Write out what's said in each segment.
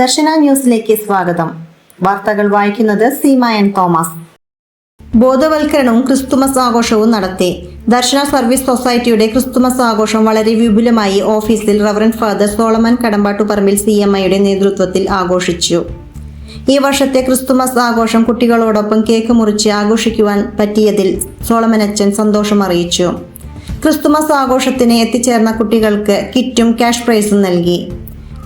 ദർശന ന്യൂസിലേക്ക് സ്വാഗതം. വാർത്തകൾ വായിക്കുന്നത് സീമ എൻ തോമസ്. ബോധവൽക്കരണവും ക്രിസ്തുമസ് ആഘോഷവും നടത്തി. ദർശന സർവീസ് സൊസൈറ്റിയുടെ ക്രിസ്തുമസ് ആഘോഷം വളരെ വിപുലമായി ഓഫീസിൽ reverend father Solomon Kadampattuparambil C M ഐയുടെ നേതൃത്വത്തിൽ ആഘോഷിച്ചു. ഈ വർഷത്തെ ക്രിസ്തുമസ് ആഘോഷം കുട്ടികളോടൊപ്പം കേക്ക് മുറിച്ച് ആഘോഷിക്കുവാൻ പറ്റിയതിൽ സോളമൻ അച്ഛൻ സന്തോഷം അറിയിച്ചു ക്രിസ്തുമസ് ആഘോഷത്തിന് എത്തിച്ചേർന്ന കുട്ടികൾക്ക് കിറ്റും ക്യാഷ് പ്രൈസും നൽകി.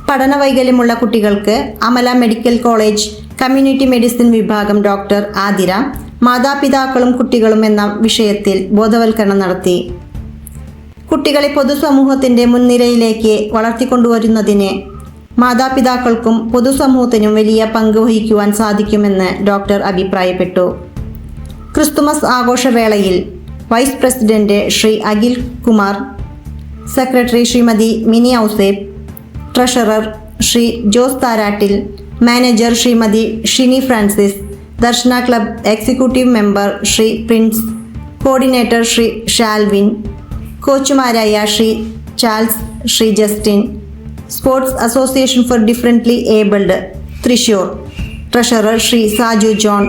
പഠന വൈകല്യമുള്ള കുട്ടികൾക്ക് Amala medical college community medicine വിഭാഗം ഡോക്ടർ ആതിര മാതാപിതാക്കളും കുട്ടികളും എന്ന വിഷയത്തിൽ ബോധവൽക്കരണം നടത്തി. കുട്ടികളെ പൊതുസമൂഹത്തിന്റെ മുൻനിരയിലേക്ക് വളർത്തിക്കൊണ്ടുവരുന്നതിന് മാതാപിതാക്കൾക്കും പൊതുസമൂഹത്തിനും വലിയ പങ്ക് വഹിക്കുവാൻ സാധിക്കുമെന്ന് ഡോക്ടർ അഭിപ്രായപ്പെട്ടു. Christmas ആഘോഷവേളയിൽ vice president Shri Akhil Kumar secretary Shrimati Mini Ouseph treasurer Shri Jose Tharattil manager Shrimati Shini Francis Darshana club executive member Shri Prince coordinator Shri Shalvin കോച്ചുമാരായ Shri Charles Shri Justin sports association for differently abled Thrissur. Treasurer Shri Saju John.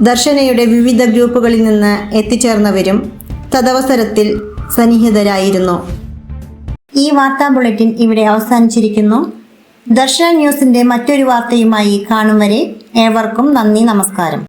ദർശനയുടെ വിവിധ ഗ്രൂപ്പുകളിൽ നിന്ന് എത്തിച്ചേർന്നവരും തദവസരത്തിൽ സന്നിഹിതരായിരുന്നു. ഈ വാർത്താ bulletin ഇവിടെ അവസാനിച്ചിരിക്കുന്നു. ദർശന ന്യൂസിന്റെ മറ്റൊരു വാർത്തയുമായി കാണും വരെ ഏവർക്കും നന്ദി നമസ്കാരം.